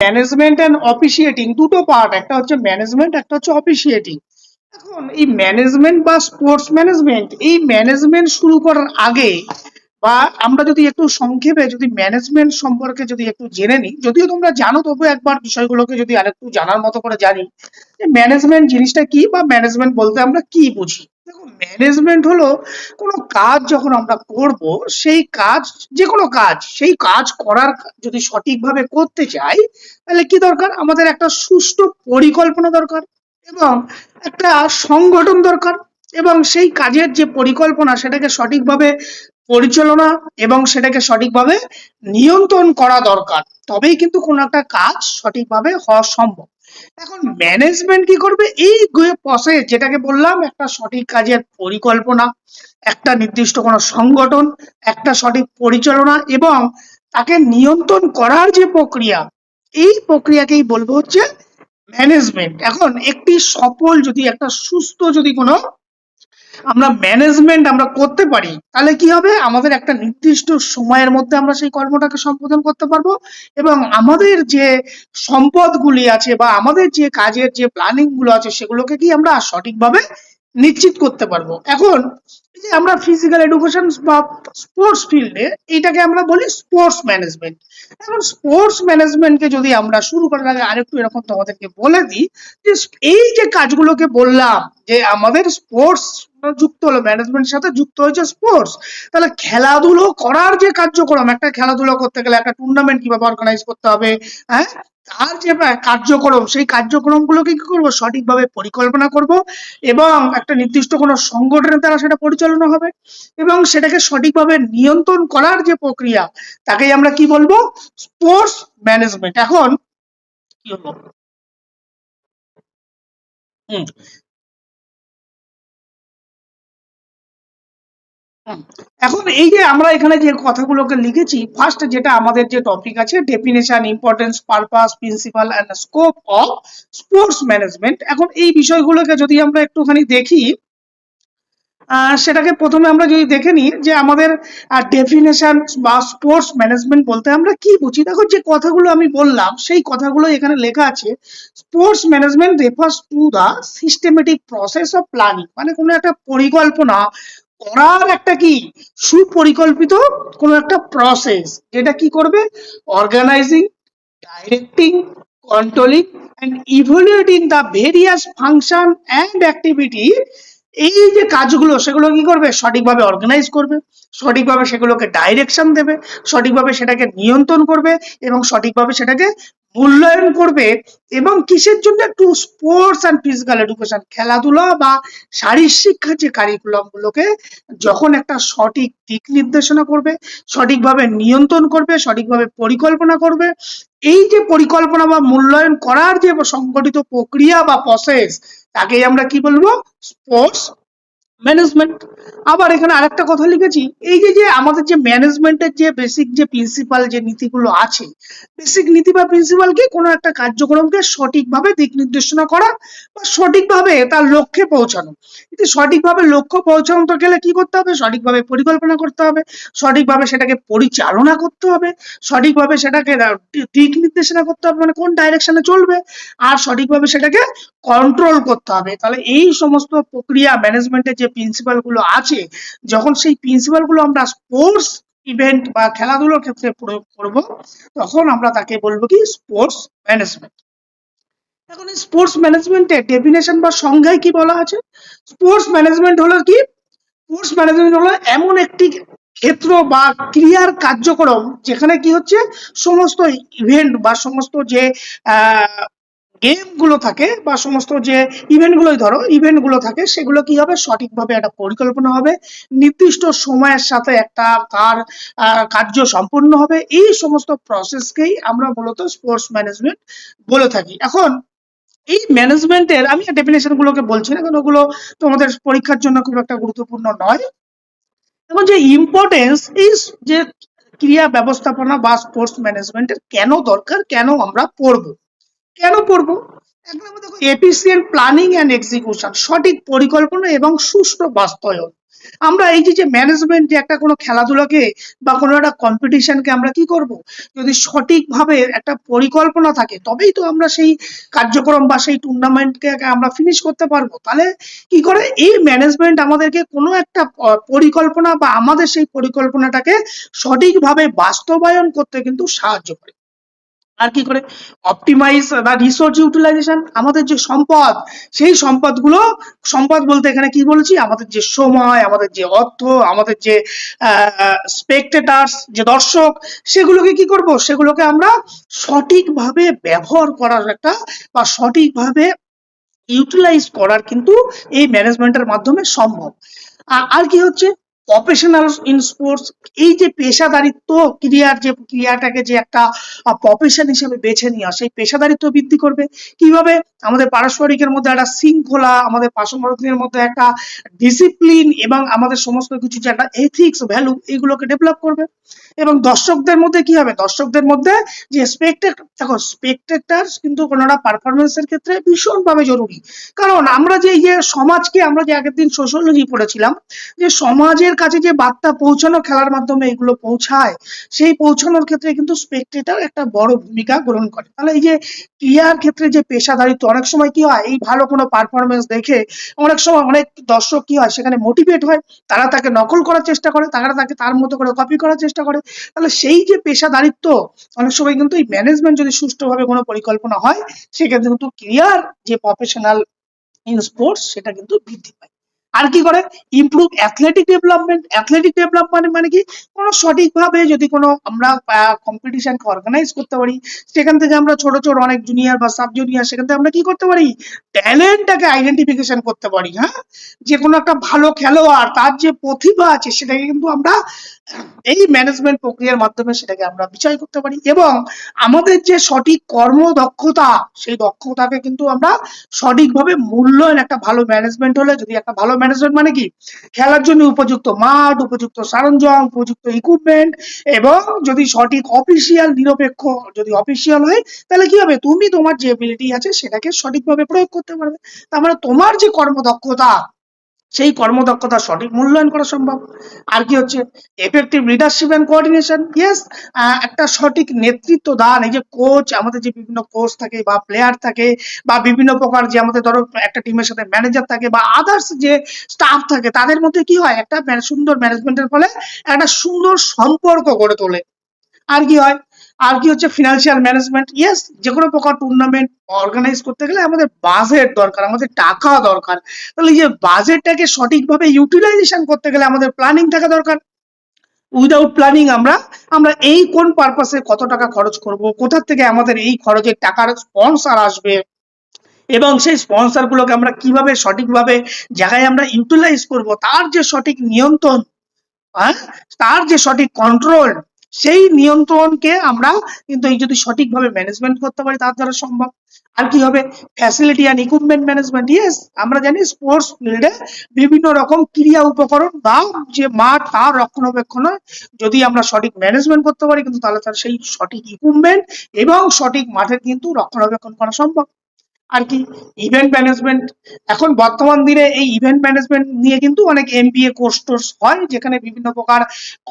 Management and অফিসিয়েটিং দুটো part একটা হচ্ছে ম্যানেজমেন্ট একটা হচ্ছে অফিসিয়েটিং এখন এই ম্যানেজমেন্ট বা স্পোর্টস ম্যানেজমেন্ট এই ম্যানেজমেন্ট শুরু করার আগে বা আমরা যদি একটু সংক্ষেপে যদি ম্যানেজমেন্ট সম্পর্কে যদি একটু জেনে নিই, যদিও তোমরা জানো তবু একবার বিষয়গুলোকে যদি আরেকটু জানার মতো করে জানি, যে ম্যানেজমেন্ট জিনিসটা কি বা ম্যানেজমেন্ট বলতে আমরা কি বুঝি? দেখো ম্যানেজমেন্ট হলো কোনো কাজ যখন আমরা করব, সেই কাজ যে কোনো কাজ, সেই কাজ করার যদি সঠিকভাবে করতে চাই, তাহলে কি দরকার? আমাদের একটা সুষ্ঠু পরিকল্পনা দরকার এবং একটা সংগঠন দরকার এবং সেই কাজের যে পরিকল্পনা, সেটাকে সঠিকভাবে পরিচালনা এবং সেটাকে সঠিকভাবে নিয়ন্ত্রণ করা দরকার, তবেই কিন্তু কোনো একটা কাজ সঠিকভাবে হওয়া সম্ভব। এখন ম্যানেজমেন্ট কি করবে? এই প্রসেস যেটাকে বললাম, একটা সঠিক কাজের পরিকল্পনা, একটা নির্দিষ্ট কোনো সংগঠন, একটা সঠিক পরিচালনা এবং তাকে নিয়ন্ত্রণ করার যে প্রক্রিয়া, এই প্রক্রিয়াকেই বলব হচ্ছে ম্যানেজমেন্ট এখন একটি সফল যদি, একটা সুস্থ যদি কোনো আমরা ম্যানেজমেন্ট আমরা করতে পারি, তাহলে কি হবে? আমাদের একটা নির্দিষ্ট সময়ের মধ্যে আমরা সেই কর্মটাকে সম্পাদন করতে পারব এবং আমাদের যে সম্পদগুলি আছে বা আমাদের যে কাজের যে প্ল্যানিংগুলো আছে সেগুলোকে কি আমরা সঠিকভাবে নিশ্চিত করতে পারব। এখন যে আমরা ফিজিক্যাল এডুকেশন বা স্পোর্টস ফিল্ডে এইটাকে আমরা বলি স্পোর্টস ম্যানেজমেন্ট এখন স্পোর্টস ম্যানেজমেন্টকে যদি আমরা শুরু করার আগে আরেকটু এরকম তোমাদেরকে বলে দিই, যে এই যে কাজগুলোকে বললাম যে আমাদের স্পোর্টস যুক্ত হলো ম্যানেজমেন্টের সাথে যুক্ত হয়েছে স্পোর্টস তাহলে খেলাধুলো করার যে কার্যক্রম, একটা খেলাধুলো করতে গেলে একটা টুর্নামেন্ট কীভাবে অর্গানাইজ করতে হবে হ্যাঁ? তার যে কার্যক্রম, সেই কার্যক্রমগুলোকে কি করব? সঠিকভাবে পরিকল্পনা করব এবং একটা নির্দিষ্ট কোনো সংগঠনের দ্বারা সেটা পরিচালনা হবে এবং সেটাকে সঠিকভাবে নিয়ন্ত্রণ করার যে প্রক্রিয়া তাকেই আমরা কি বলব? স্পোর্টস ম্যানেজমেন্ট এখন কি হলো? এখন এই যে আমরা এখানে যে কথাগুলোকে লিখেছি ফার্স্ট যেটা আমাদের যে টপিক আছে definition importance purpose principal and scope of sports management এখন এই বিষয়গুলোকে যদি আমরা একটুখানি দেখি সেটাকে প্রথমে আমরা যদি দেখে নিই যে আমাদের ডেফিনেশন বা স্পোর্টস ম্যানেজমেন্ট বলতে আমরা কি বুঝি? দেখো যে কথাগুলো আমি বললাম, সেই কথাগুলো এখানে লেখা আছে sports management refers to the systematic process of planning মানে কোনো একটা পরিকল্পনা করার একটা কি? সুপরিকল্পিত কোনো একটা প্রসেস যেটা কি করবে? Organizing directing controlling and evaluating the various function and activity এই যে কাজগুলো, সেগুলো কি করবে? সঠিকভাবে অর্গানাইজ করবে, সঠিকভাবে সেগুলোকে ডাইরেকশন দেবে, সঠিকভাবে সেটাকে নিয়ন্ত্রণ করবে, এবং সঠিকভাবে সেটাকে মূল্যায়ন করবে এবং কিসের জন্য একটু স্পোর্টস অ্যান্ড ফিজিক্যাল এডুকেশন খেলাধুলা বা শারীর শিক্ষার যে কারিকুলাম গুলোকে যখন একটা সঠিক দিক নির্দেশনা করবে, সঠিকভাবে নিয়ন্ত্রণ করবে, সঠিকভাবে পরিকল্পনা করবে, এই যে পরিকল্পনা বা মূল্যায়ন করার যে সংগঠিত প্রক্রিয়া বা প্রসেস তাকেই আমরা কি বলব? স্পোর্টস ম্যানেজমেন্ট আবার এখানে আরেকটা কথা লিখেছি, এই যে যে আমাদের যে ম্যানেজমেন্টের যে বেসিক যে প্রিন্সিপাল যে নীতিগুলো আছে বেসিক নীতি বা প্রিন্সিপাল কি কোনো একটা কার্যক্রমকে সঠিকভাবে দিক নির্দেশনা করা বা সঠিকভাবে তার লক্ষ্যে পৌঁছানো। কিন্তু সঠিকভাবে লক্ষ্য পৌঁছানোতে গেলে কি করতে হবে? সঠিকভাবে পরিকল্পনা করতে হবে, সঠিকভাবে সেটাকে পরিচালনা করতে হবে, সঠিকভাবে সেটাকে দিক নির্দেশনা করতে হবে মানে কোন ডাইরেকশনে চলবে, আর সঠিকভাবে সেটাকে কন্ট্রোল করতে হবে। তাহলে এই সমস্ত প্রক্রিয়া ম্যানেজমেন্টের যে প্রিন্সিপালগুলো আছে, যখন সেই প্রিন্সিপালগুলো আমরা স্পোর্টস ইভেন্ট বা খেলাধুলোর ক্ষেত্রে প্রয়োগ করব তখন আমরা তাকে বলব কি স্পোর্টস ম্যানেজমেন্ট এখন স্পোর্টস ম্যানেজমেন্টের ডেফিনেশন বা সংজ্ঞায় কি বলা আছে? স্পোর্টস ম্যানেজমেন্ট হলো কি? স্পোর্টস ম্যানেজমেন্ট হলো এমন একটি ক্ষেত্র বা ক্রিয়ার কার্যক্রম যেখানে কি হচ্ছে, সমস্ত ইভেন্ট বা সমস্ত যে গেমগুলো থাকে বা সমস্ত যে ইভেন্ট গুলোই ধরো ইভেন্টগুলো থাকে, সেগুলো কি হবে? সঠিকভাবে একটা পরিকল্পনা হবে। নির্দিষ্ট সময়ের সাথে একটা তার কার্য সম্পূর্ণ হবে। এই সমস্ত প্রসেসকেই আমরা মূলত স্পোর্টস ম্যানেজমেন্ট বলে থাকি। এখন, এই ম্যানেজমেন্টের আমি ডেফিনেশন গুলোকে বলছি না, কারণ ওগুলো তোমাদের পরীক্ষার জন্য খুব একটা গুরুত্বপূর্ণ নয়। এখন যে ইম্পর্টেন্স এই যে ক্রিয়া ব্যবস্থাপনা বা স্পোর্টস ম্যানেজমেন্টের কেন দরকার, কেন আমরা পড়ব? কেন পড়ব? এক নম্বর দেখো এফিসিয়েন্ট প্ল্যানিং অ্যান্ড এক্সিকিউশন সঠিক পরিকল্পনা এবং সুষ্ঠু বাস্তবায়ন। আমরা এই যে ম্যানেজমেন্ট যে একটা কোনো খেলাধুলাকে বা কোনো একটা কম্পিটিশনকে আমরা কি করব? যদি সঠিকভাবে একটা পরিকল্পনা থাকে, তবেই তো আমরা সেই কার্যক্রম বা সেই টুর্নামেন্টকে আমরা ফিনিশ করতে পারব। তাহলে কি করে? এই ম্যানেজমেন্ট আমাদেরকে কোনো একটা পরিকল্পনা বা আমাদের সেই পরিকল্পনাটাকে সঠিকভাবে বাস্তবায়ন করতে কিন্তু সাহায্য করে। আর কি করে? অপটিমাইজ বা রিসোর্স ইউটিলাইজেশন আমাদের যে সম্পদ, সেই সম্পদগুলো, সম্পদ বলতে এখানে কি বলেছি? আমাদের যে সময়, আমাদের যে অর্থ, আমাদের যে স্পেকটেটার্স যে দর্শক, সেগুলোকে কি করব? সেগুলোকে আমরা সঠিকভাবে ব্যবহার করার একটা বা সঠিকভাবে ইউটিলাইজ করার কিন্তু এই ম্যানেজমেন্টের মাধ্যমে সম্ভব। আর কি হচ্ছে? প্রফেশনাল ইন স্পোর্টস এই যে পেশাদারিত্ব ক্রিয়ার যে ক্রিয়াটাকে যে একটা প্রফেশন হিসেবে বেছে নেওয়া, সেই পেশাদারিত্ব বৃদ্ধি করবে। কীভাবে? আমাদের পারস্পরিকের মধ্যে একটা শৃঙ্খলা, আমাদের পারস্পরিকের মধ্যে একটা ডিসিপ্লিন এবং আমাদের সমস্ত কিছু যে একটা এথিক্স ভ্যালু এগুলোকে ডেভেলপ করবে। এবং দর্শকদের মধ্যে কি হবে? দর্শকদের মধ্যে যে স্পেকটেক্ট দেখো স্পেকটেক্টার্স কিন্তু কোনোটা পারফরমেন্সের ক্ষেত্রে ভীষণভাবে জরুরি। কারণ আমরা যে যে সমাজকে আমরা যে আগের দিন সোশ্যোলজি পড়েছিলাম, যে সমাজের কাছে যে বার্তা পৌঁছানো খেলার মাধ্যমে এগুলো পৌঁছায়, সেই পৌঁছানোর ক্ষেত্রে কিন্তু স্পেকটেটার একটা বড় ভূমিকা গ্রহণ করে। তাহলে এই যে ক্রিয়ার ক্ষেত্রে যে পেশাদারিত্ব, অনেক সময় কি হয়, এই ভালো কোনো পারফরমেন্স দেখে অনেক সময় অনেক দর্শক কি হয়, সেখানে মোটিভেট হয়, তারা তাকে নকল করার চেষ্টা করে, তারা তাকে তার মতো করে কপি করার চেষ্টা করে তাহলে সেই যে পেশাদারিত্ব, অনেক সময় কিন্তু এই ম্যানেজমেন্ট যদি সুষ্ঠুভাবে কোনো পরিকল্পনা হয়, সেক্ষেত্রে কিন্তু ক্রিয়ার যে প্রফেশনাল ইন স্পোর্টস সেটা কিন্তু বৃদ্ধি পায়। আর কি করে? Improve athletic development athletic development মানে কি? কোনো সঠিকভাবে যদি কোনো আমরা কম্পিটিশনকে অর্গানাইজ করতে পারি, সেখান থেকে আমরা ছোট ছোট অনেক জুনিয়র বা সাব জুনিয়র সেখান থেকে আমরা কি করতে পারি? ট্যালেন্টটাকে আইডেন্টিফিকেশন করতে পারি হ্যাঁ? যে কোনো একটা ভালো খেলোয়াড়, তার যে প্রতিভা আছে, সেটাকে কিন্তু আমরা এই ম্যানেজমেন্ট প্রক্রিয়ার মাধ্যমে সেটাকে আমরা বিচার করতে পারি এবং আমাদের যে সঠিক কর্মদক্ষতা, সেই দক্ষতাকে কিন্তু আমরা সঠিকভাবে মূল্যায়ন একটা ভালো ম্যানেজমেন্ট হলে, যদি একটা ভালো ম্যানেজমেন্ট মানে কি? খেলার জন্য উপযুক্ত মাঠ, উপযুক্ত সরঞ্জাম, উপযুক্ত ইকুইপমেন্ট এবং যদি সঠিক অফিসিয়াল নিরপেক্ষ যদি অফিসিয়াল হয়, তাহলে কি হবে? তুমি তোমার যে এবিলিটি আছে সেটাকে সঠিকভাবে প্রয়োগ করতে পারবে। তার মানে তোমার যে কর্মদক্ষতা সেই কর্মদক্ষতা সঠিক মূল্যায়ন করা সম্ভব। আর কি হচ্ছে? Effective leadership and coordination yes একটা সঠিক নেতৃত্ব দান। এই যে কোচ আমাদের যে বিভিন্ন কোচ থাকে বা প্লেয়ার থাকে বা বিভিন্ন প্রকার যে আমাদের ধরো একটা টিমের সাথে ম্যানেজার থাকে বা আদার্স যে স্টাফ থাকে, তাদের মধ্যে কি হয়? একটা সুন্দর ম্যানেজমেন্টের ফলে একটা সুন্দর সম্পর্ক গড়ে তোলে। আর কি হয়? আর কি হচ্ছে ফিনান্সিয়াল ম্যানেজমেন্ট ইয়েস যে কোনো প্রকার টুর্নামেন্ট অর্গানাইজ করতে গেলে আমাদের বাজেট দরকার, আমাদের টাকা দরকার। তাহলে যে বাজেটটাকে সঠিকভাবে ইউটিলাইজেশন করতে গেলে আমাদের প্ল্যানিং থাকা দরকার। উইদাউট প্ল্যানিং আমরা আমরা এই কোন পারপাসে কত টাকা খরচ করব? কোথা থেকে আমাদের এই খরচের টাকার স্পন্সর আসবে? এবং সেই স্পন্সর গুলোকে আমরা কীভাবে সঠিকভাবে জায়গায় আমরা ইউটিলাইজ করব? তার যে সঠিক নিয়ন্ত্রণ হ্যাঁ? তার যে সঠিক কন্ট্রোল সেই নিয়ন্ত্রণকে আমরা কিন্তু এই যদি সঠিকভাবে ম্যানেজমেন্ট করতে পারি, তার দ্বারা সম্ভব। আর কি হবে? Facility and equipment management yes আমরা জানি স্পোর্টস ফিল্ডে বিভিন্ন রকম ক্রিয়া উপকরণ বা যে মাঠ, তার রক্ষণাবেক্ষণ যদি আমরা সঠিক ম্যানেজমেন্ট করতে পারি, কিন্তু তাহলে তার সেই সঠিক ইকুইপমেন্ট এবং সঠিক মাঠের কিন্তু রক্ষণাবেক্ষণ করা সম্ভব। আর কি ইভেন্ট ম্যানেজমেন্ট এখন বর্তমান দিনে এই ইভেন্ট ম্যানেজমেন্ট নিয়ে কিন্তু অনেক এমবিএ কোর্স টোর্স হয়, যেখানে বিভিন্ন প্রকার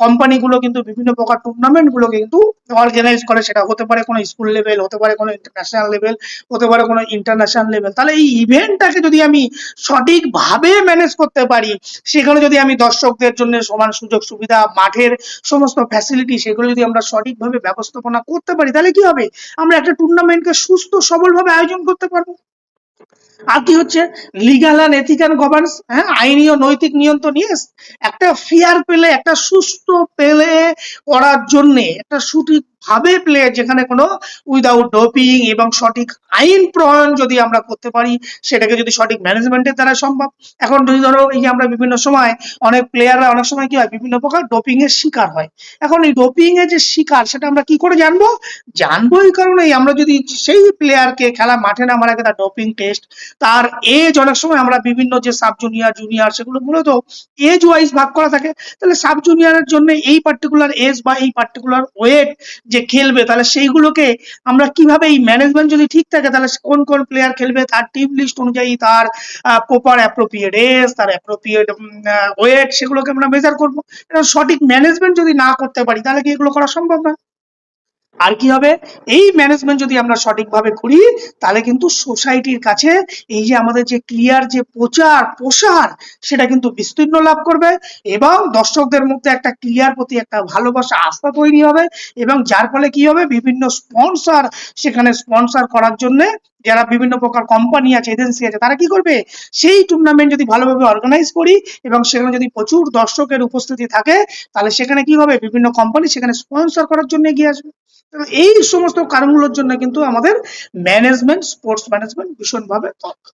কোম্পানিগুলো কিন্তু বিভিন্ন প্রকার টুর্নামেন্ট গুলোকে কিন্তু অর্গানাইজ করে। সেটা হতে পারে কোনো স্কুল লেভেল হতে পারে কোনো ইন্টারন্যাশনাল লেভেল হতে পারে কোনো ইন্টারন্যাশনাল লেভেল তাহলে এই ইভেন্টটাকে যদি আমি সঠিকভাবে ম্যানেজ করতে পারি, সেখানে যদি আমি দর্শকদের জন্য সমান সুযোগ সুবিধা, মাঠের সমস্ত ফ্যাসিলিটি সেগুলো যদি আমরা সঠিকভাবে ব্যবস্থাপনা করতে পারি, তাহলে কি হবে? আমরা একটা টুর্নামেন্টকে সুস্থ সবলভাবে আয়োজন করতে পারব। আর কি হচ্ছে? লিগাল অ্যান্ড এথিক্যাল গভর্নেন্স হ্যাঁ আইনি ও নৈতিক নিয়ন্ত্রণ নিয়ে একটা ফেয়ার পেলে, একটা সুস্থ পেলে করার জন্যে, একটা সঠিক ভাবে প্লে যেখানে কোনো উইদাউট ডোপিং এবং সঠিক আইন প্রণয়ন যদি আমরা করতে পারি, সেটাকে যদি সঠিক ম্যানেজমেন্টের দ্বারা সম্ভব। এখন যদি ধরো এই আমরা বিভিন্ন সময় অনেক প্লেয়াররা অনেক সময় কি হয়, বিভিন্ন প্রকার ডোপিং এর শিকার হয়। এখন এই ডোপিং এর যে শিকার, সেটা আমরা কি করে জানব? জানব এই কারণেই আমরা যদি সেই প্লেয়ারকে খেলা মাঠে নামার আগে তার ডোপিং টেস্ট তার এজ অনেক সময় আমরা বিভিন্ন যে সাব জুনিয়র জুনিয়র সেগুলো মূলত এজ ওয়াইজ ভাগ করা থাকে। তাহলে সাব জুনিয়রের জন্য এই পার্টিকুলার এজ বা এই পার্টিকুলার ওয়েট যে খেলবে, তাহলে সেইগুলোকে আমরা কীভাবে এই ম্যানেজমেন্ট যদি ঠিক থাকে, তাহলে কোন কোন প্লেয়ার খেলবে, তার টিম লিস্ট অনুযায়ী তার প্রপার অ্যাপ্রোপ্রিয়েট এস তার অ্যাপ্রোপ্রিয়েট ওয়েট সেগুলোকে আমরা মেজার করব। সঠিক ম্যানেজমেন্ট যদি না করতে পারি, তাহলে কি এগুলো করা সম্ভব না? আর কি হবে? এই ম্যানেজমেন্ট যদি আমরা সঠিকভাবে করি, তাহলে কিন্তু সোসাইটির কাছে এই যে আমাদের যে ক্লিয়ার যে প্রচার, প্রসার, সেটা কিন্তু বিস্তীর্ণ লাভ করবে এবং দর্শকদের মধ্যে একটা ক্লিয়ার প্রতি একটা ভালোবাসা, আস্থা তৈরি হবে এবং যার ফলে কি হবে? বিভিন্ন স্পন্সর সেখানে স্পন্সর করার জন্য যারা বিভিন্ন প্রকার কোম্পানি আছে এজেন্সি আছে, তারা কি করবে? সেই টুর্নামেন্ট যদি ভালোভাবে অর্গানাইজ করি এবং সেখানে যদি প্রচুর দর্শকের উপস্থিতি থাকে, তাহলে সেখানে কি হবে? বিভিন্ন কোম্পানি সেখানে স্পন্সর করার জন্য এগিয়ে আসবে। এই সমস্ত কারণগুলোর জন্য কিন্তু আমাদের ম্যানেজমেন্ট স্পোর্টস ম্যানেজমেন্ট ভীষণভাবে দরকার।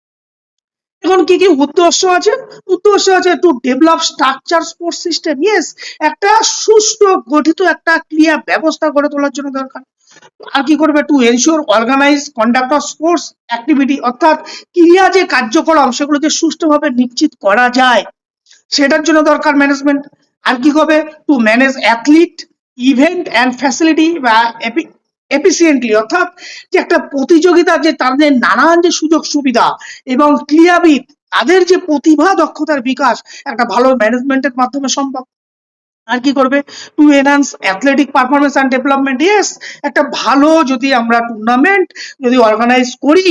এখন কি কি উদ্দেশ্য আছে? উদ্দেশ্য আছে to develop structure sports system yes একটা সুষ্ঠু, গঠিত একটা ক্রিয়া ব্যবস্থা গড়ে তোলার জন্য দরকার। আর কি করবে? To ensure organize conduct of sports activity অর্থাৎ ক্রিয়া যে কার্যক্রম সেগুলোকে সুষ্ঠুভাবে নিশ্চিত করা যায়। সেটার জন্য দরকার ম্যানেজমেন্ট আর কি হবে to manage athlete event and facility বা এফিসিয়েন্টলি অর্থাৎ যে একটা প্রতিযোগিতা যে তাদের নানান যে সুযোগ সুবিধা এবং ক্রিয়াবিদ, তাদের যে প্রতিভা দক্ষতার বিকাশ, একটা ভালো ম্যানেজমেন্টের মাধ্যমে সম্ভব। আর কি করবে? To enhance athletic performance and development yes একটা ভালো যদি আমরা টুর্নামেন্ট যদি অর্গানাইজ করি,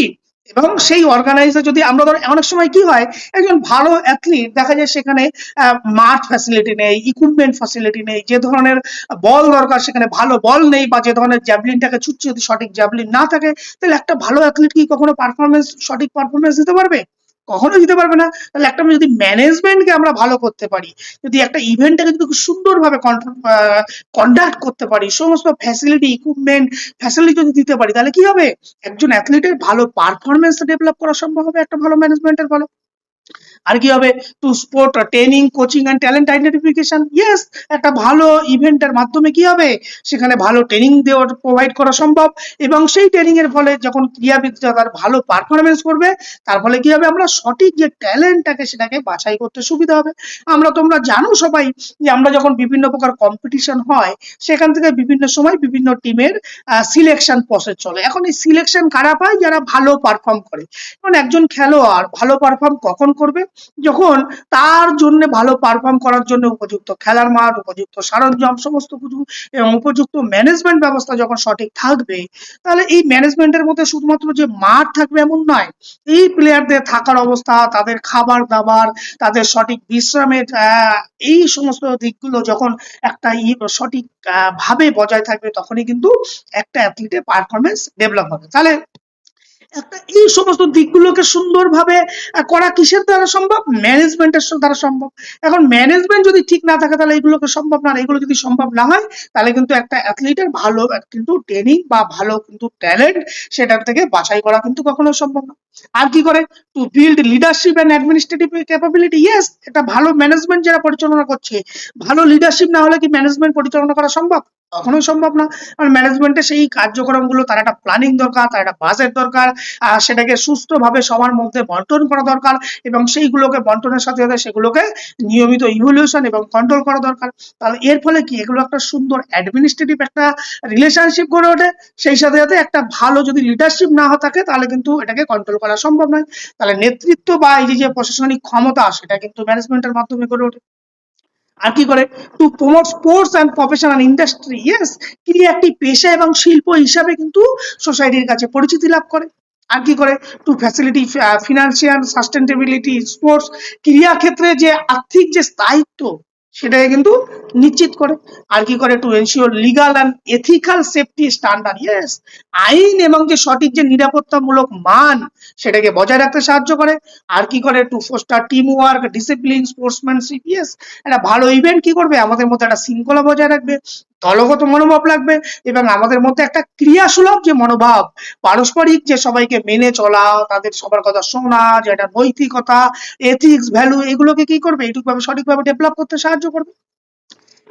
এবং সেই অর্গানাইজার যদি আমরা ধরো অনেক সময় কি হয়, একজন ভালো অ্যাথলিট দেখা যায় সেখানে মাঠ ফ্যাসিলিটি নেই ইকুইপমেন্ট ফ্যাসিলিটি নেই, যে ধরনের বল দরকার সেখানে ভালো বল নেই বা যে ধরনের জ্যাভলিনটাকে ছুটছে যদি সঠিক জ্যাভলিন না থাকে, তাহলে একটা ভালো অ্যাথলিট কি কখনো পারফরমেন্স সঠিক পারফরমেন্স দিতে পারবে? কখনো দিতে পারবে না, তাহলে একটা যদি ম্যানেজমেন্টকে আমরা ভালো করতে পারি, যদি একটা ইভেন্টটাকে যদি খুব সুন্দরভাবে কন্ডাক্ট করতে পারি, সমস্ত ফ্যাসিলিটি ইকুইপমেন্ট ফ্যাসিলিটি যদি দিতে পারি, তাহলে কি হবে? একজন অ্যাথলিটের ভালো পারফরমেন্স ডেভেলপ করা সম্ভব হবে, একটা ভালো ম্যানেজমেন্টের ফলে আর কি হবে? To sport training coaching and talent identification yes একটা ভালো ইভেন্টের মাধ্যমে কি হবে? সেখানে ভালো ট্রেনিং দেওয়া প্রোভাইড করা সম্ভব। এবং সেই ট্রেনিং এর ফলে যখন ক্রীড়াবিদরা তার ভালো পারফরমেন্স করবে, তার ফলে কি হবে? আমরা সঠিক যে ট্যালেন্টটাকে সেটাকে বাছাই করতে সুবিধা হবে। আমরা তোমরা জানো সবাই যে আমরা যখন বিভিন্ন প্রকার কম্পিটিশন হয়, সেখান থেকে বিভিন্ন সময় বিভিন্ন টিমের সিলেকশন প্রসেস চলে। এখন এই সিলেকশন কারা পায়? যারা ভালো পারফর্ম করে। এখন একজন খেলোয়াড় ভালো পারফর্ম কখন করবে? যখন তার জন্য ভালো পারফর্ম করার জন্য উপযুক্ত খেলার মাঠ, উপযুক্ত সরঞ্জাম, সমস্ত কিছু এবং উপযুক্ত ম্যানেজমেন্ট ব্যবস্থা যখন সঠিক থাকবে, তাহলে এই ম্যানেজমেন্টের মধ্যে শুধুমাত্র যে মাঠ থাকবে এমন নয়, এই প্লেয়ারদের থাকার অবস্থা, তাদের খাবার দাবার, তাদের সঠিক বিশ্রামের এই সমস্ত দিকগুলো যখন একটা সঠিক ভাবে বজায় থাকবে, তখনই কিন্তু একটা অ্যাথলিটের পারফরমেন্স ডেভেলপ হবে। তাহলে একটা এই সমস্ত দিকগুলোকে সুন্দরভাবে করা কিসের দ্বারা সম্ভব? ম্যানেজমেন্টের দ্বারা সম্ভব। এখন ম্যানেজমেন্ট যদি ঠিক না থাকে, তাহলে এগুলোকে সম্ভব না। এগুলো যদি সম্ভব না হয়, তাহলে কিন্তু একটা অ্যাথলিটের ভালো, কিন্তু ট্রেনিং বা ভালো কিন্তু ট্যালেন্ট সেটার থেকে বাছাই করা কিন্তু কখনো সম্ভব না। আর কি করে? To build leadership and administrative capability yes একটা ভালো ম্যানেজমেন্ট যারা পরিচালনা করছে, ভালো লিডারশিপ না হলে কি ম্যানেজমেন্ট পরিচালনা করা সম্ভব? কখনোই সম্ভব না। কারণ ম্যানেজমেন্টের সেই কার্যক্রমগুলো, তার একটা প্ল্যানিং দরকার, তার একটা বাজেট দরকার সেটাকে সুস্থভাবে সবার মধ্যে বন্টন করা দরকার এবং সেইগুলোকে বন্টনের সাথে সাথে সেগুলোকে নিয়মিত ইভলিউশন এবং কন্ট্রোল করা দরকার। তাহলে এর ফলে কি? এগুলো একটা সুন্দর অ্যাডমিনিস্ট্রেটিভ একটা রিলেশনশিপ গড়ে ওঠে। সেই সাথে সাথে একটা ভালো যদি লিডারশিপ না থাকে, তাহলে কিন্তু এটাকে কন্ট্রোল করা সম্ভব নয়। তাহলে নেতৃত্ব বা এই যে প্রশাসনিক ক্ষমতা, সেটা কিন্তু ম্যানেজমেন্টের মাধ্যমে গড়ে ওঠে। আর কি করে? To promote sports and professional industry yes তিনি একটি পেশা এবং শিল্প হিসাবে কিন্তু সোসাইটির কাছে পরিচিতি লাভ করে। আর কি করে? To facility financial sustainability sports ক্রিয়া ক্ষেত্রে যে আর্থিক যে স্থায়িত্ব সেটাকে কিন্তু নিশ্চিত করে। আর কি করে? To ensure legal and ethical safety standard yes আইন এবং যে সঠিক যে নিরাপত্তামূলক মান, সেটাকে বজায় রাখতে সাহায্য করে। আর কি করে? To foster team work discipline sportsmanship yes একটা ভালো ইভেন্ট কি করবে? আমাদের মধ্যে একটা শৃঙ্খলা বজায় রাখবে। দলগত মনোভাব লাগবে এবং আমাদের মধ্যে একটা ক্রিয়াসুলভ যে মনোভাব, পারস্পরিক যে সবাইকে মেনে চলা, তাদের সবার কথা শোনা, যে একটা নৈতিকতা এথিক্স ভ্যালু এগুলোকে কি করবে? এইটুকুভাবে সঠিকভাবে ডেভেলপ করতে সাহায্য করবে।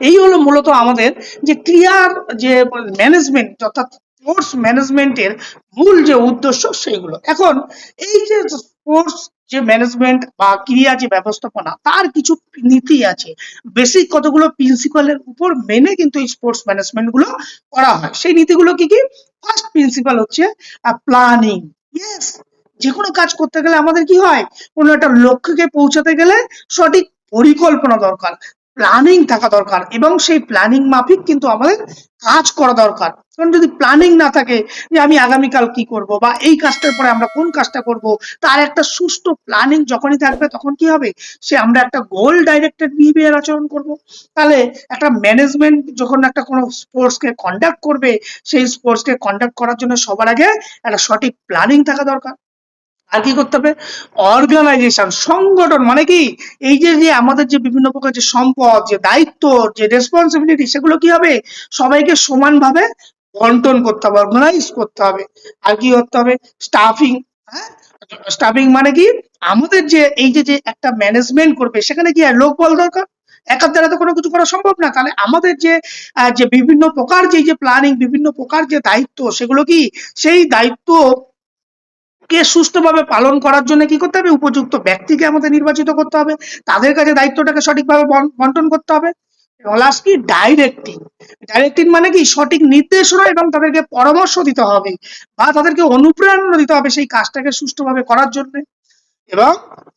এই হলো মূলত আমাদের যে ক্রিয়ার যে ম্যানেজমেন্ট অর্থাৎ স্পোর্টস ম্যানেজমেন্টের মূল যে উদ্দেশ্য সেইগুলো। এখন এই যে স্পোর্টস যে ম্যানেজমেন্ট বা ক্রিয়া, যে ব্যবস্থাপনা, তার কিছু নীতি আছে। বেসিক কতগুলো প্রিন্সিপালের উপর মেনে কিন্তু এই স্পোর্টস ম্যানেজমেন্টগুলো করা হয়। সেই নীতিগুলো কি কি? ফার্স্ট প্রিন্সিপাল হচ্ছে প্ল্যানিং ইয়েস যে কোনো কাজ করতে গেলে আমাদের কি হয়? কোনো একটা লক্ষ্যকে পৌঁছাতে গেলে সঠিক পরিকল্পনা দরকার। প্ল্যানিং থাকা দরকার এবং সেই প্ল্যানিং মাফিক কিন্তু আমাদের কাজ করা দরকার। কারণ যদি প্ল্যানিং না থাকে যে আমি আগামীকাল কি করব বা এই কাজটার পরে আমরা কোন কাজটা করব, তার একটা সুষ্ঠু প্ল্যানিং যখনই থাকবে তখন কি হবে? সে আমরা একটা গোল ডাইরেক্টেড বিহেভিয়ার আচরণ করব। তাহলে একটা ম্যানেজমেন্ট যখন একটা কোনো স্পোর্টসকে কন্ডাক্ট করবে, সেই স্পোর্টসকে কন্ডাক্ট করার জন্য সবার আগে একটা সঠিক প্ল্যানিং থাকা দরকার। আর কি করতে হবে? অর্গানাইজেশন সংগঠন মানে কি? এই যে যে আমাদের যে বিভিন্ন প্রকার যে সম্পদ, যে দায়িত্ব, যে রেসপন্সিবিলিটি সেগুলো কি হবে? সবাইকে সমানভাবে বন্টন করতে হবে অর্গানাইজ করতে হবে। আর কি করতে হবে? স্টাফিং হ্যাঁ? স্টাফিং মানে কি? আমাদের যে, এই যে যে একটা ম্যানেজমেন্ট করবে, সেখানে কি লোক বল দরকার। একার দ্বারা তো কোনো কিছু করা সম্ভব না। তাহলে আমাদের যে যে বিভিন্ন প্রকার যে যে প্ল্যানিং বিভিন্ন প্রকার যে দায়িত্ব, সেগুলো কি? সেই দায়িত্ব কে সুস্থভাবে পালন করার জন্য কি করতে হবে? উপযুক্ত ব্যক্তিকে আমাদের নির্বাচিত করতে হবে। তাদের কাছে দায়িত্বটাকে সঠিকভাবে বন- বন্টন করতে হবে। এবং লাস্ট কি? ডাইরেক্টিং ডাইরেক্টিং মানে কি? সঠিক নির্দেশনা এবং তাদেরকে পরামর্শ দিতে হবে বা তাদেরকে অনুপ্রেরণা দিতে হবে সেই কাজটাকে সুষ্ঠুভাবে করার জন্য। এবং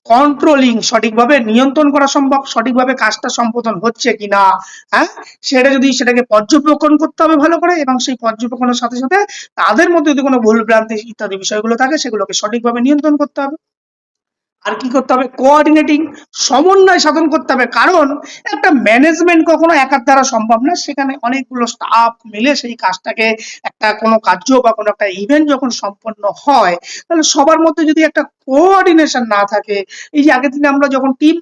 কন্ট্রোলিং সঠিকভাবে নিয়ন্ত্রণ করা সম্ভব, সঠিকভাবে কাজটা সম্পাদন হচ্ছে কিনা হ্যাঁ? সেটা যদি সেটাকে পর্যবেক্ষণ করতে হবে ভালো করে এবং সেই পর্যবেক্ষণের সাথে সাথে তাদের মধ্যে যদি কোনো ভুল ভ্রান্তি ইত্যাদি বিষয়গুলো থাকে, সেগুলোকে সঠিকভাবে নিয়ন্ত্রণ করতে হবে। আর কি করতে হবে? কোঅর্ডিনেটিং সমন্বয় সাধন করতে হবে। কারণ একটা ম্যানেজমেন্ট কখনো একার দ্বারা সম্ভব না। সেখানে অনেকগুলো স্টাফ মিলে সেই কাজটাকে একটা কোনো কার্য বা কোনো একটা ইভেন্ট যখন সম্পন্ন হয়, তাহলে সবার মধ্যে যদি একটা কোঅর্ডিনেশন না থাকে। এই যে আগের দিনে আমরা যখন টিম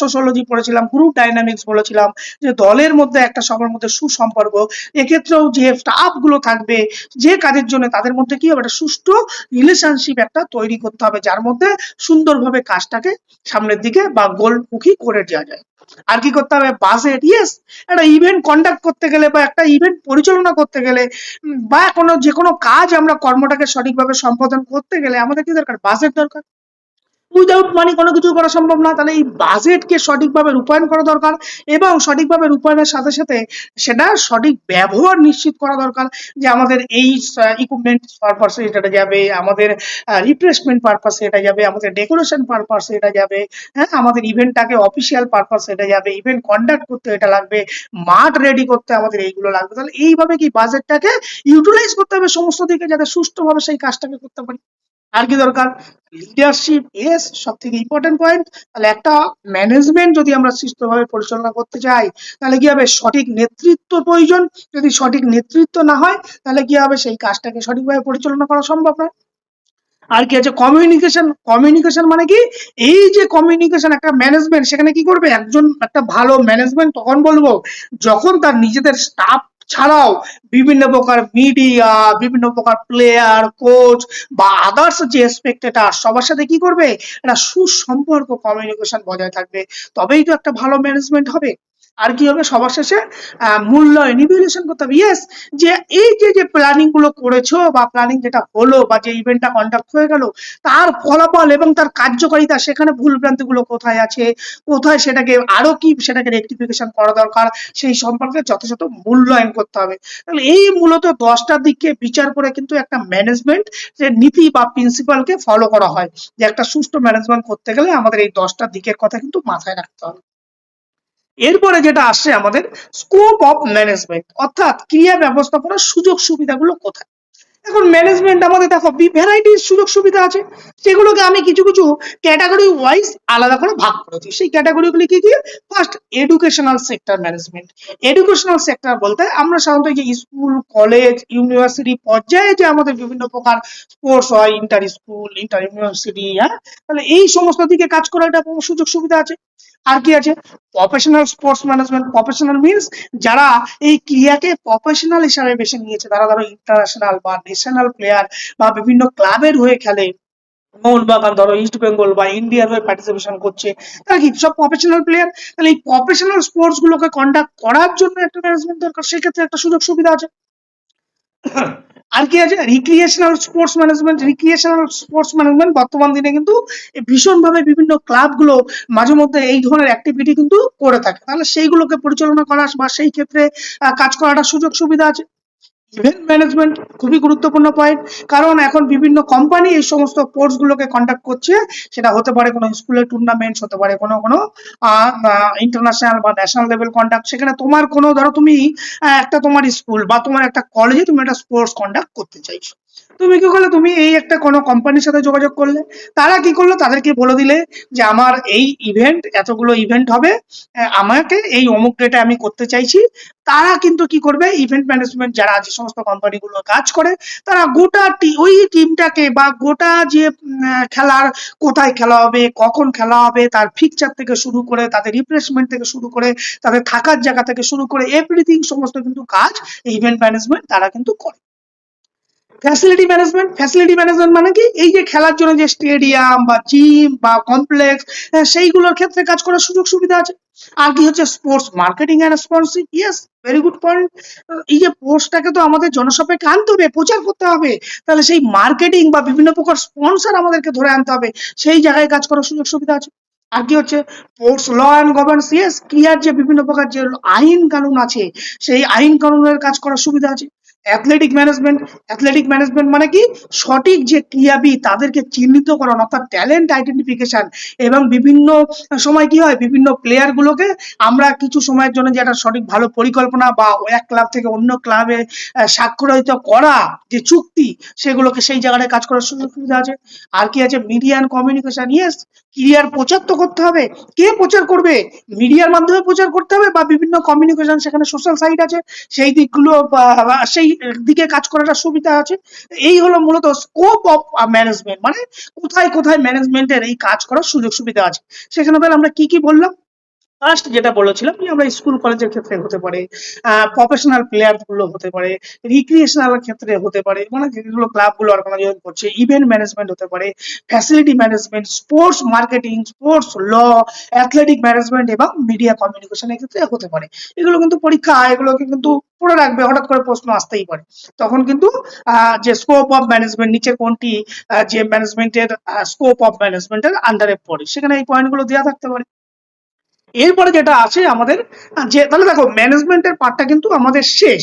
সোশ্যোলজি পড়েছিলাম গ্রুপ ডাইনামিক্স বলেছিলাম, যে দলের মধ্যে একটা সবার মধ্যে সুসম্পর্ক, এক্ষেত্রেও যে স্টাফগুলো থাকবে, যে কাজের জন্য তাদের মধ্যে কি হবে? একটা সুষ্ঠু রিলেশনশিপ একটা তৈরি করতে হবে, যার মধ্যে সুন্দরভাবে কাজটাকে সামনের দিকে বা গোলমুখী করে দেওয়া যায়। আর কি করতে হবে? বাজেট ইয়েস একটা ইভেন্ট কন্ডাক্ট করতে গেলে বা একটা ইভেন্ট পরিচালনা করতে গেলে বা কোনো যে কোনো কাজ আমরা কর্মটাকে সঠিকভাবে সম্পাদন করতে গেলে আমাদের কি দরকার? বাজেট দরকার। উইদাউট মানি কোনো কিছু করা সম্ভব না। তাহলে এই বাজেটকে সঠিকভাবে রূপায়ণ করা দরকার এবং সঠিকভাবে রূপায়ণের সাথে সাথে সেটা সঠিক ব্যবহার নিশ্চিত করা দরকার যে আমাদের এই ইকুইপমেন্ট পারপাসে এটা যাবে, আমাদের রিপ্লেসমেন্ট পারপাসে এটা যাবে, আমাদের ডেকোরেশন পারপাসে এটা যাবে হ্যাঁ আমাদের ইভেন্টটাকে অফিসিয়াল পারপাসে এটা যাবে ইভেন্ট কন্ডাক্ট করতে এটা লাগবে, মাঠ রেডি করতে আমাদের এইগুলো লাগবে। তাহলে এইভাবে কি বাজেটটাকে ইউটিলাইজ করতে হবে সমস্ত দিকে যাতে সুষ্ঠুভাবে সেই কাজটাকে করতে পারি? আর কি দরকার? লিডারশিপ এস সব থেকে ইম্পর্টেন্ট পয়েন্ট তাহলে একটা ম্যানেজমেন্ট যদি আমরা সুস্থভাবে পরিচালনা করতে চাই, তাহলে কি হবে? সঠিক নেতৃত্ব প্রয়োজন। যদি সঠিক নেতৃত্ব না হয়, তাহলে কি হবে? সেই কাজটাকে সঠিকভাবে পরিচালনা করা সম্ভব নয়। আর কি আছে? কমিউনিকেশন কমিউনিকেশন মানে কি? এই যে কমিউনিকেশন একটা ম্যানেজমেন্ট সেখানে কি করবে? একজন, একটা ভালো ম্যানেজমেন্ট তখন বলব, যখন তার নিজেদের স্টাফ ছাড়াও বিভিন্ন প্রকার মিডিয়া বিভিন্ন প্রকার প্লেয়ার কোচ বা আদার্স যে স্পেক্টেটার সবার সাথে কি করবে? একটা সুসম্পর্ক কমিউনিকেশন বজায় থাকবে। তবেই তো একটা ভালো ম্যানেজমেন্ট হবে। আর কি হবে? সবার শেষে মূল্যায়ন ইভ্যালুয়েশন করতে হবে। ইয়েস যে এই যে যে প্ল্যানিংগুলো করেছ বা প্ল্যানিং যেটা হলো বা যে ইভেন্টটা কন্ডাক্ট হয়ে গেল, তার ফলাফল এবং তার কার্যকারিতা সেখানে ভুল ভ্রান্তি গুলো কোথায় আছে? কোথায় সেটাকে আরও কি সেটাকে রেকটিফিকেশন করা দরকার? সেই সম্পর্কে যথাযথ মূল্যায়ন করতে হবে। তাহলে এই মূলত দশটা দিককে বিচার করে কিন্তু একটা ম্যানেজমেন্ট যে নীতি বা প্রিন্সিপালকে ফলো করা হয়। যে একটা সুষ্ঠু ম্যানেজমেন্ট করতে গেলে আমাদের এই দশটা দিকের কথা কিন্তু মাথায় রাখতে হবে। এরপরে যেটা আসছে আমাদের স্কোপ অফ ম্যানেজমেন্ট অর্থাৎ ক্রিয়া ব্যবস্থাপনার সুযোগ সুবিধাগুলো কোথায়? এখন ম্যানেজমেন্ট আমাদের দেখো ভ্যারাইটির সুযোগ সুবিধা আছে। সেগুলোকে আমি কিছু কিছু ক্যাটাগরি ওয়াইজ আলাদা করে ভাগ করেছি সেই ক্যাটাগরিগুলি কি কি? First educational sector management educational sector বলতে আমরা সাধারণত যে স্কুল কলেজ ইউনিভার্সিটি পর্যায়ে যে আমাদের বিভিন্ন প্রকার স্পোর্টস হয় ইন্টার স্কুল ইন্টার ইউনিভার্সিটি হ্যাঁ? তাহলে এই সমস্ত দিকে কাজ করার একটা সুযোগ সুবিধা আছে। আর কি আছে? Professional sports management professional means যারা এই ক্রিয়াকে প্রফেশনাল হিসাবে বেছে নিয়েছে। তারা ধরো ইন্টারন্যাশনাল বা ন্যাশনাল প্লেয়ার বা বিভিন্ন ক্লাবের হয়ে খেলে। ধরো ইস্ট বেঙ্গল বা ইন্ডিয়ার হয়ে পার্টিসিপেশন করছে, তারা কি সব প্রফেশনাল প্লেয়ার তাহলে এই প্রফেশনাল স্পোর্টস গুলোকে কন্ডাক্ট করার জন্য একটা ম্যানেজমেন্ট দরকার। সেক্ষেত্রে একটা সুযোগ সুবিধা আছে। আর কি আছে? Recreational sports management recreational sports management বর্তমান দিনে কিন্তু ভীষণভাবে বিভিন্ন ক্লাবগুলো মাঝে মধ্যে এই ধরনের অ্যাক্টিভিটি কিন্তু করে থাকে। তাহলে সেইগুলোকে পরিচালনা করা বা সেই ক্ষেত্রে কাজ করাটা সুযোগ সুবিধা আছে। ইভেন্ট ম্যানেজমেন্ট খুবই গুরুত্বপূর্ণ পয়েন্ট কারণ এখন বিভিন্ন কোম্পানি এই সমস্ত কোর্স গুলোকে কন্ডাক্ট করছে। সেটা হতে পারে কোনো স্কুলের টুর্নামেন্টস হতে পারে কোনো কোনো ইন্টারন্যাশনাল বা ন্যাশনাল লেভেল কন্ডাক্ট সেখানে তোমার কোনো, ধরো তুমি একটা তোমার স্কুল বা তোমার একটা কলেজে তুমি একটা স্পোর্টস কন্ডাক্ট করতে চাইছো। তুমি কি করলে? তুমি এই একটা কোনো কোম্পানির সাথে যোগাযোগ করলে। তারা কি করল? তাদেরকে বলে দিলে যে, আমার এই ইভেন্ট এতগুলো ইভেন্ট হবে। আমাকে এই অমুক ডেটে আমি করতে চাইছি। তারা কিন্তু কি করবে? ইভেন্ট ম্যানেজমেন্ট যারা যে সমস্ত কোম্পানিগুলো কাজ করে, তারা গোটা ওই টিমটাকে বা গোটা যে খেলার, কোথায় খেলা হবে, কখন খেলা হবে, তার ফিকচার থেকে শুরু করে, তাদের রিপ্লেসমেন্ট থেকে শুরু করে, তাদের থাকার জায়গা থেকে শুরু করে এভরিথিং সমস্ত কিন্তু কাজ ইভেন্ট ম্যানেজমেন্ট তারা কিন্তু করে। ফ্যাসিলিটি ম্যানেজমেন্ট ফ্যাসিলিটি ম্যানেজমেন্ট মানে কি? এই যে খেলার জন্য যে স্টেডিয়াম বা জিম বা কমপ্লেক্স সেইগুলোর ক্ষেত্রে কাজ করার সুযোগ সুবিধা আছে। আর কি হচ্ছে sports marketing and sponsor yes very good point এই যে স্পোর্টসটাকে তো আমাদের জনসাপেক্ষে আনতে হবে, প্রচার করতে হবে। তাহলে সেই মার্কেটিং বা বিভিন্ন প্রকার স্পন্সর আমাদেরকে ধরে আনতে হবে। সেই জায়গায় কাজ করার সুযোগ সুবিধা আছে। আর কি হচ্ছে sports law and governance yes ক্রিয়ার যে বিভিন্ন প্রকার যে আইন কানুন আছে, সেই আইন কানুনের কাজ করার সুবিধা আছে। অ্যাথলেটিক ম্যানেজমেন্ট অ্যাথলেটিক ম্যানেজমেন্ট মানে কি? সঠিক যে ক্রীড়াবিদ তাদেরকে চিহ্নিত করানো অর্থাৎ ট্যালেন্ট আইডেন্টিফিকেশন এবং বিভিন্ন সময় কি হয়? বিভিন্ন প্লেয়ার গুলোকে আমরা কিছু সময়ের জন্য যে একটা সঠিক ভালো পরিকল্পনা বা এক ক্লাব থেকে অন্য ক্লাবে স্বাক্ষরিত করা যে চুক্তি, সেগুলোকে সেই জায়গায় কাজ করার সুযোগ সুবিধা আছে। আর কি আছে? মিডিয়া অ্যান্ড কমিউনিকেশন ইয়েস ক্রিয়ার প্রচার তো করতে হবে। কে প্রচার করবে? মিডিয়ার মাধ্যমে প্রচার করতে হবে বা বিভিন্ন কমিউনিকেশন সেখানে সোশ্যাল সাইট আছে, সেই দিকগুলো সেই দিকে কাজ করাটা সুবিধা আছে। এই হলো মূলত স্কোপ অফ ম্যানেজমেন্ট মানে কোথায় কোথায় ম্যানেজমেন্টের এই কাজ করার সুযোগ সুবিধা আছে। সেখানে তাহলে আমরা কি কি বললাম? ফার্স্ট যেটা বলেছিলাম যে আমরা স্কুল কলেজের ক্ষেত্রে হতে পারে প্রফেশনাল প্লেয়ারগুলো হতে পারে রিক্রিয়েশনাল ক্ষেত্রে হতে পারে মানে যেগুলো ক্লাবগুলো অর্গানাইজেশন করছে ইভেন্ট ম্যানেজমেন্ট হতে পারে facility management sports marketing sports law athletic management এবং মিডিয়া কমিউনিকেশনের ক্ষেত্রে হতে পারে। এগুলো কিন্তু পরীক্ষা, এগুলোকে কিন্তু পড়ে রাখবে, হঠাৎ করে প্রশ্ন আসতেই পারে। তখন কিন্তু যে স্কোপ অফ ম্যানেজমেন্ট নিচে কোনটি যে ম্যানেজমেন্টের স্কোপ অফ ম্যানেজমেন্টের আন্ডারে পড়ে। সেখানে এই পয়েন্টগুলো দেওয়া থাকতে পারে। এরপরে যেটা আছে আমাদের যে তাহলে দেখো ম্যানেজমেন্টের পার্টটা কিন্তু আমাদের শেষ।